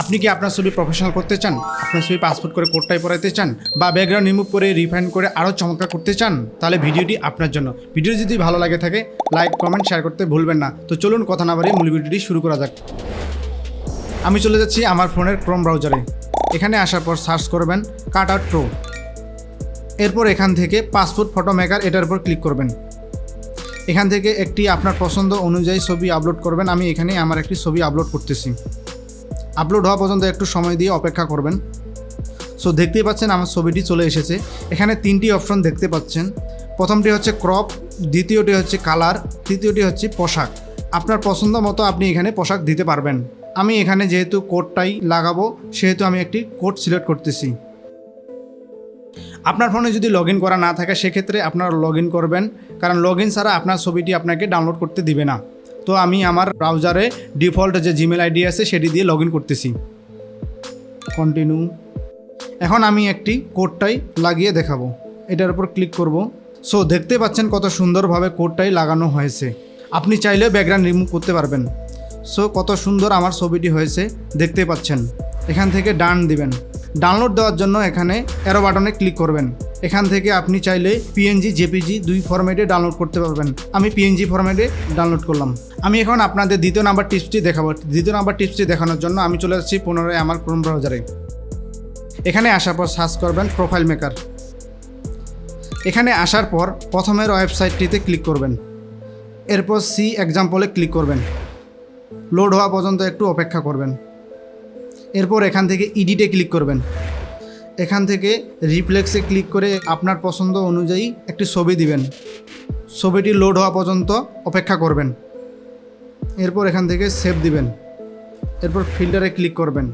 আপনি কি আপনার ছবি প্রফেশনাল করতে চান? আপনার ছবি পাসপোর্ট করে কোডটাই পড়াইতে চান? বা ব্যাকগ্রাউন্ড রিমুভ করে রিফাইন করে আরও চমৎকার করতে চান? তাহলে ভিডিওটি আপনার জন্য। ভিডিও যদি ভালো লাগে থাকে লাইক কমেন্ট শেয়ার করতে ভুলবেন না। তো চলুন কথা না বাড়িয়ে মূল ভিডিওটি শুরু করা যাক। আমি চলে যাচ্ছি আমার ফোনের ক্রোম ব্রাউজারে এখানে আসার পর সার্চ করবেন কাট আউট প্রো এরপর এখান থেকে পাসপোর্ট ফটো মেকার এটার উপর ক্লিক করবেন। এখান থেকে একটি আপনার পছন্দ অনুযায়ী ছবি আপলোড করবেন। আমি এখানে আমার একটি ছবি আপলোড করতেছি। আপলোড হওয়া পর্যন্ত একটু সময় দিয়ে অপেক্ষা করবেন। সো দেখতেই পাচ্ছেন আমার ছবিটি চলে এসেছে। এখানে তিনটি অপশন দেখতে পাচ্ছেন। প্রথমটি হচ্ছে ক্রপ দ্বিতীয়টি হচ্ছে কালার তৃতীয়টি হচ্ছে পোশাক। আপনার পছন্দ মতো আপনি এখানে পোশাক দিতে পারবেন। আমি এখানে যেহেতু কোডটাই লাগাবো, সেহেতু আমি একটি কোড সিলেক্ট করতেছি। আপনার ফোনে যদি লগ করা না থাকে, সেক্ষেত্রে আপনারা লগ করবেন। কারণ লগ ছাড়া আপনার ছবিটি আপনাকে ডাউনলোড করতে দিবে না। তো আমি আমার ব্রাউজারে ডিফল্ট যে জিমেল আইডি আছে সেটি দিয়ে লগ করতেছি। কন্টিনিউ এখন আমি একটি কোডটাই লাগিয়ে দেখাবো। এটার উপর ক্লিক করব। সো দেখতে পাচ্ছেন কত সুন্দরভাবে কোডটাই লাগানো হয়েছে। আপনি চাইলেও ব্যাকগ্রাউন্ড রিমুভ করতে পারবেন। সো কত সুন্দর আমার ছবিটি হয়েছে। দেখতে পাচ্ছেন। এখান থেকে ডান দিবেন। ডাউনলোড দেওয়ার জন্য এখানে অ্যারো বাটনে ক্লিক করবেন। এখান থেকে আপনি চাইলে পিএনজি জেপিজি দুই ফরম্যাটে ডাউনলোড করতে পারবেন। আমি পিএনজি ফরম্যাটে ডাউনলোড করলাম। আমি এখন আপনাদের দ্বিতীয় নাম্বার টিপসটি দেখাবো। দ্বিতীয় নাম্বার টিপসটি দেখানোর জন্য আমি চলে যাচ্ছি পুনরায় আমার ক্রোম ব্রাউজারে এখানে আসার পর সার্চ করবেন প্রোফাইল মেকার এখানে আসার পর প্রথমের ওয়েবসাইটটিতে ক্লিক করবেন। এরপর সি এক্সাম্পলে ক্লিক করবেন। লোড হওয়া পর্যন্ত একটু অপেক্ষা করবেন। এরপর এখান থেকে ইডিটে ক্লিক করবেন। এখান থেকে রিফ্লেক্সে ক্লিক করে আপনার পছন্দ অনুযায়ী একটি ছবি দিবেন। ছবিটি লোড হওয়া পর্যন্ত অপেক্ষা করবেন। এরপর এখান থেকে সেভ দিবেন। এরপর ফিল্টারে ক্লিক করবেন।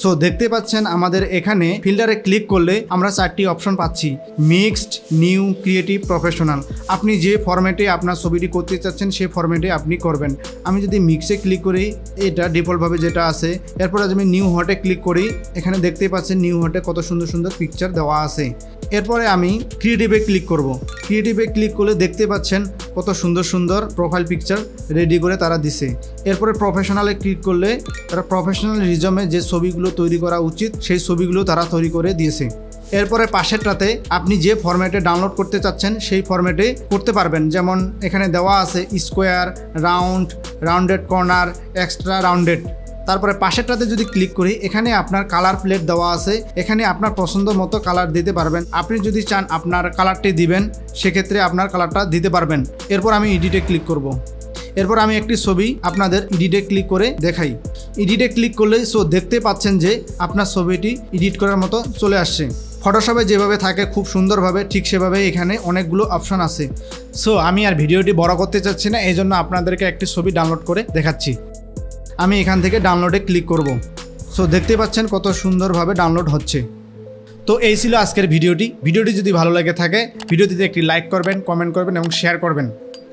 সো দেখতে পাচ্ছেন আমাদের এখানে ফিল্টারে ক্লিক করলে আমরা চারটি অপশন পাচ্ছি। মিক্সড নিউ ক্রিয়েটিভ প্রফেশনাল আপনি যে ফরম্যাটে আপনার ছবিটি করতে চাচ্ছেন সেই ফরম্যাটে আপনি করবেন। আমি যদি মিক্সে ক্লিক করি, এটা ডিফল্টভাবে যেটা আছে, এরপর আমি নিউ হটে ক্লিক করি, এখানে দেখতে পাচ্ছেন নিউ হটে কত সুন্দর সুন্দর পিকচার দেওয়া আছে। এরপরে আমি ক্রিয়েটিভে ক্লিক করব। ক্রিয়েটিভে ক্লিক করলে দেখতে পাচ্ছেন কত সুন্দর সুন্দর প্রোফাইল পিকচার রেডি করে তারা দিছে। এরপরে প্রফেশনালে ক্লিক করলে তারা প্রফেশনাল রিজমে যে ছবিগুলো তৈরি করা উচিত, সেই ছবিগুলো তারা তৈরি করে দিয়েছে। এরপরে পাশেরটাতে আপনি যে ফরম্যাটে ডাউনলোড করতে চাচ্ছেন, সেই ফরম্যাটে করতে পারবেন। যেমন এখানে দেওয়া আছে square round rounded corner extra rounded তারপরে পাশেরটাতে যদি ক্লিক করি, এখানে আপনার কালার প্লেট দেওয়া আছে। এখানে আপনার পছন্দ মতো কালার দিতে পারবেন। আপনি যদি চান আপনার কালারটি দিবেন, সেক্ষেত্রে আপনার কালারটা দিতে পারবেন। এরপর আমি এডিটে ক্লিক করব। এরপর আমি একটি ছবি আপনাদের এডিটে ক্লিক করে দেখাই। এডিটে ক্লিক করলে সো দেখতে পাচ্ছেন যে আপনার ছবিটি এডিট করার মতো চলে আসছে। ফটোশপে যেভাবে থাকে খুব সুন্দরভাবে, ঠিক সেভাবে এখানে অনেকগুলো অপশন আছে। সো আমি আর ভিডিওটি বড় করতে চাচ্ছি না এই জন্য আপনাদেরকে একটি ছবি ডাউনলোড করে দেখাচ্ছি। আমি এখান থেকে ডাউনলোডে ক্লিক করব। সো দেখতে পাচ্ছেন কত সুন্দরভাবে ডাউনলোড হচ্ছে। তো এই ছিল আজকের ভিডিওটি। ভিডিওটি যদি ভালো লাগে থাকে, ভিডিওটিতে একটি লাইক করবেন কমেন্ট করবেন এবং শেয়ার করবেন।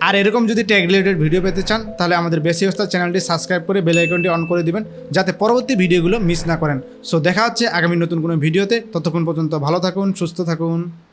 আর এরকম যদি ট্যাগ রিলেটেড ভিডিও পেতে চান, তাহলে আমাদের বেশি অবস্থা চ্যানেলটি সাবস্ক্রাইব করে বেল আইকনটি অন করে দিবেন, যাতে পরবর্তী ভিডিওগুলো মিস না করেন। সো দেখা হচ্ছে আগামী নতুন কোনো ভিডিওতে ততক্ষণ পর্যন্ত ভালো থাকুন, সুস্থ থাকুন।